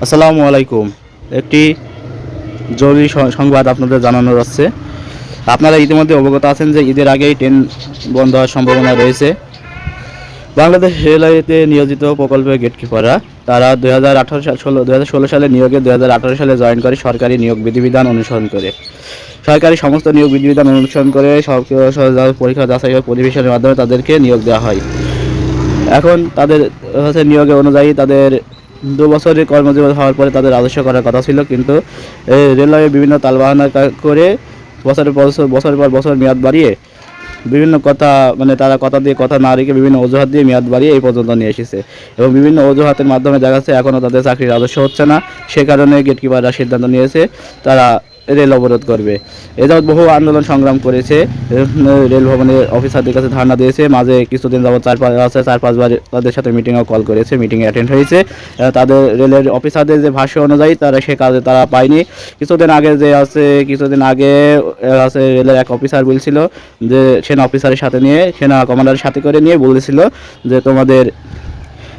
আসসালামু আলাইকুম। একটি জরুরি সংবাদ আপনাদের জানানোর যাচ্ছে আপনারা ইতিমধ্যে অবগত আছেন যে ঈদের আগেই ট্রেন বন্ধ হওয়ার সম্ভাবনা রয়েছে। বাংলাদেশ রেলওয়েতে নিয়োজিত প্রকল্পের গেটকিপাররা তারা দুই হাজার আঠারো সাল নিয়োগে দুই হাজার আঠারো সালে জয়েন করে সরকারি নিয়োগ বিধিবিধান অনুসরণ করে। সরকারি সমস্ত নিয়োগ বিধিবিধান অনুসরণ করে পরীক্ষা যাচাই পরিবেশনের মাধ্যমে তাদেরকে নিয়োগ দেওয়া হয়। এখন তাদের হচ্ছে নিয়োগে অনুযায়ী তাদের দু বছরের কর্মজীবন হওয়ার পরে তাদের আদর্শ করার কথা ছিল, কিন্তু রেলওয়ে বিভিন্ন তালবাহানা করে বছরের পর বছর বছরের পর বছর মেয়াদ বাড়িয়ে বিভিন্ন কথা মানে তারা কথা দিয়ে, কথা না রেখে বিভিন্ন অজুহাত দিয়ে মেয়াদ বাড়িয়ে এই পর্যন্ত নিয়ে এসেছে। এবং বিভিন্ন অজুহাতের মাধ্যমে দেখা যাচ্ছে এখনও তাদের চাকরির আদর্শ হচ্ছে না। সে কারণে গেটকিপাররা সিদ্ধান্ত নিয়েছে, তারা রেল অবরোধ করবে। এযাবৎ বহু আন্দোলন সংগ্রাম করেছে রেল ভবনের অফিসারদের কাছে ধারণা দিয়েছে, মাঝে কিছুদিন যাবত চার পাঁচ আছে, চার পাঁচবার তাদের সাথে মিটিংও কল করেছে, মিটিংয়ে অ্যাটেন্ড হয়েছে। তাদের রেলের অফিসারদের যে ভাষ্য অনুযায়ী তারা সে কাজে তারা পায়নি। কিছুদিন আগে যে আছে, কিছুদিন আগে আছে রেলের এক অফিসার বলছিল যে, সেনা অফিসারের সাথে নিয়ে, সেনা কমান্ডারের সাথে করে নিয়ে বলেছিল যে, তোমাদের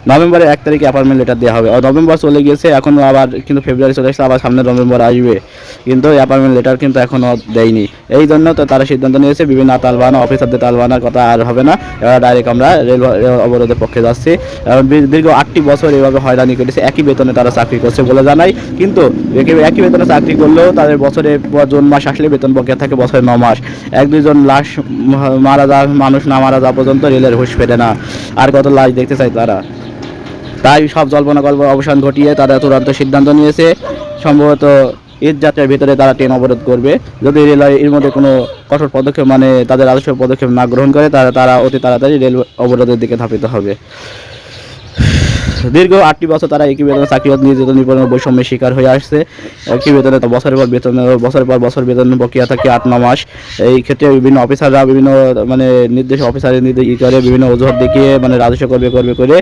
নভেম্বরের এক তারিখে অ্যাপয়েন্টমেন্ট লেটার দেওয়া হবে। নভেম্বর চলে গিয়েছে, এখন আবার কিন্তু ফেব্রুয়ারি চলে এসেছে, আবার সামনে নভেম্বর আসবে। কিন্তু অ্যাপয়েন্টমেন্ট লেটার কিন্তু এখনও দেয়নি। এই জন্য তো তারা সিদ্ধান্ত নিয়েছে, বিভিন্ন তালবানা অফিসারদের তালবানার কথা আর হবে না। এবার ডাইরেক্ট আমরা রেল অবরোধের পক্ষে যাচ্ছি। এবং দীর্ঘ- আটটি বছর এইভাবে হয়রানি করেছে, একই বেতনে তারা চাকরি করছে বলে জানাই। কিন্তু একই- বেতনে চাকরি করলেও তাদের বছরে জুন মাস আসলে বেতন বকেয়া থাকে বছরে ন মাস। এক দুইজন লাশ মারা যা মানুষ না মারা যাওয়া পর্যন্ত রেলের হুঁশ ফেরে না। আর কত লাশ দেখতে চাই তারা? তাই সব জল্পনা কল্প অবসান ঘটিয়ে তারা চূড়ান্ত সিদ্ধান্ত নিয়েছে। সম্ভবত ঈদ যাত্রার ভিতরে তারা ট্রেন অবরোধ করবে। যদি রেলওয়ে এর মধ্যে কোনো কঠোর পদক্ষেপ মানে তাদের আদর্শ পদক্ষেপ না গ্রহণ করে, তারা তারা অতি তাড়াতাড়ি রেল অবরোধের দিকে ধাপিত হবে। দীর্ঘ আটটি বছর তারা একই বেতনে চাকরিরত নির্যাতন নিপীড়ন বৈষম্যের শিকার হয়ে আসছে। একই বেতনে বছরের পর বেতন, বছরের পর বছর বেতন প্রক্রিয়া থাকে আট, ন মাস। এই ক্ষেত্রে বিভিন্ন অফিসাররা বিভিন্ন মানে নির্দেশ, অফিসারের নির্দেশ ই করে বিভিন্ন অজুহাত দেখিয়ে মানে রাজস্ব করবে করবে, করে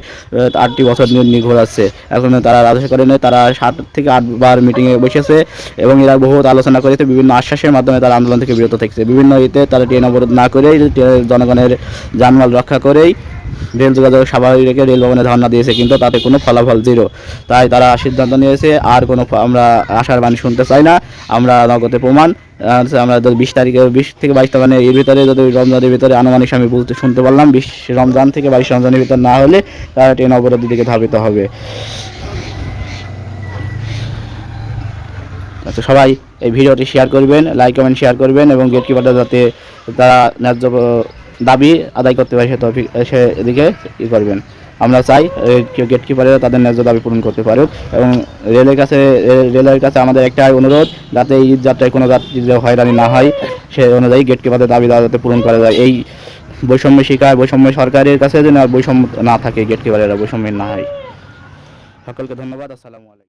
আটটি বছর নিয়ে নিয়ে ঘোরাচ্ছে এখন তারা রাজস্ব করে নেয় তারা সাত থেকে আটবার মিটিংয়ে বসেছে এবং এরা বহুত আলোচনা করেছে, বিভিন্ন আশ্বাসের মাধ্যমে তারা আন্দোলন থেকে বিরত থাকছে। বিভিন্ন ইতে তারা ট্রেন অবরোধ না করেই জনগণের যানমাল রক্ষা করেই রেল যোগাযোগ স্বাভাবিক রেখে রেল ভবনে ধারণা দিয়েছে, কিন্তু তাতে কোনো ফলাফল জিরো তাই তারা সিদ্ধান্ত নিয়েছে, আর কোনো আমরা আশার বাণী শুনতে চাই না। আমরা নগদে প্রমাণ আমরা বিশ তারিখে, বিশ থেকে বাইশ মানে এর ভিতরে যদি রমজানের ভিতরে আনুমানিক আমি বলতে শুনতে পারলাম, বিশ রমজান থেকে বাইশ রমজানের ভিতর না হলে তারা ট্রেন অবরোধের দিকে ধাবিত হবে। আচ্ছা সবাই এই ভিডিওটি শেয়ার করবেন লাইক কমেন্ট শেয়ার করবেন, এবং গেট কিপারটা যাতে তারা ন্যায্য দাবি আদায় করতে পারে, সে তফিক সেদিকে ই করবেন। আমরা চাই গেট কিপারেরা তাদের ন্যায্য দাবি পূরণ করতে পারুক এবং রেলের কাছে রেলের কাছে আমাদের একটাই অনুরোধ, যাতে এই ঈদ যাত্রায় কোনো যাত্রী হয়রানি না হয়, সে অনুযায়ী গেট কিপারের দাবি যাতে পূরণ করা যায়। এই বৈষম্য শিকার, বৈষম্য সরকারের কাছে যেন আর বৈষম্য না থাকে গেট কিপারেরা বৈষম্য না হয়। সকলকে ধন্যবাদ, আসসালামু আলাইকুম।